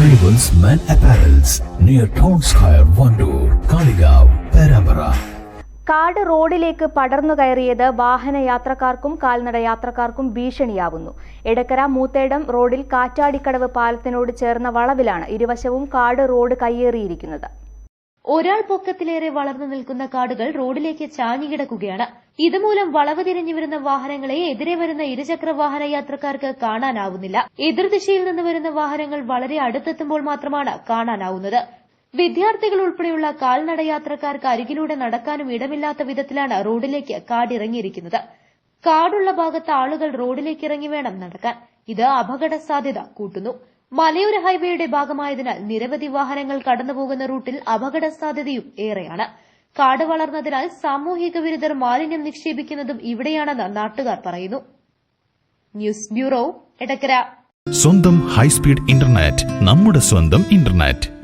Arrivals Men Apparels near Town Square, Wandoor Kalikavu Perambara. കാട് റോഡിലേക്ക് പടർന്നു കയറിയത് വാഹന യാത്രക്കാർക്കും കാൽനട യാത്രക്കാർക്കും ഭീഷണിയാവുന്നു. എടക്കര മൂത്തേടം റോഡിൽ കാറ്റാടിക്കടവ് പാലത്തിനോട് ചേർന്ന വളവിലാണ് ഇരുവശവും കാട് റോഡ് കയ്യേറിയിരിക്കുന്നത്. ഒരാൾ പൊക്കത്തിലേറെ വളർന്നു നിൽക്കുന്ന കാടുകൾ റോഡിലേക്ക് ചാഞ്ഞുകിടക്കുകയാണ്. ഇതുമൂലം വളവ് തിരിഞ്ഞു വരുന്ന വാഹനങ്ങളെ എതിരെ വരുന്ന ഇരുചക്ര വാഹന യാത്രക്കാർക്ക് കാണാനാവുന്നില്ല. എതിർദിശയിൽ നിന്ന് വരുന്ന വാഹനങ്ങൾ വളരെ അടുത്തെത്തുമ്പോൾ മാത്രമാണ് കാണാനാവുന്നത്. വിദ്യാർത്ഥികൾ ഉൾപ്പെടെയുള്ള കാൽനടയാത്രക്കാർക്ക് അരികിലൂടെ നടക്കാനും ഇടമില്ലാത്ത വിധത്തിലാണ് റോഡിലേക്ക് കാടിറങ്ങിയിരിക്കുന്നത്. കാടുള്ള ഭാഗത്ത് ആളുകൾ റോഡിലേക്ക് ഇറങ്ങി വേണം നടക്കാൻ. ഇത് അപകട സാധ്യത കൂട്ടുന്നു. മലയോര ഹൈവേയുടെ ഭാഗമായതിനാൽ നിരവധി വാഹനങ്ങൾ കടന്നുപോകുന്ന റൂട്ടിൽ അപകട സാധ്യതയും ഏറെയാണ്. കാട് വളർന്നതിനാൽ സാമൂഹിക വിരുദ്ധർ മാലിന്യം നിക്ഷേപിക്കുന്നതും ഇവിടെയാണെന്ന് നാട്ടുകാർ പറയുന്നു. News bureau Edakkara. സ്വന്തം ഹൈസ്പീഡ് ഇന്റർനെറ്റ് നമ്മുടെ സ്വന്തം ഇന്റർനെറ്റ്.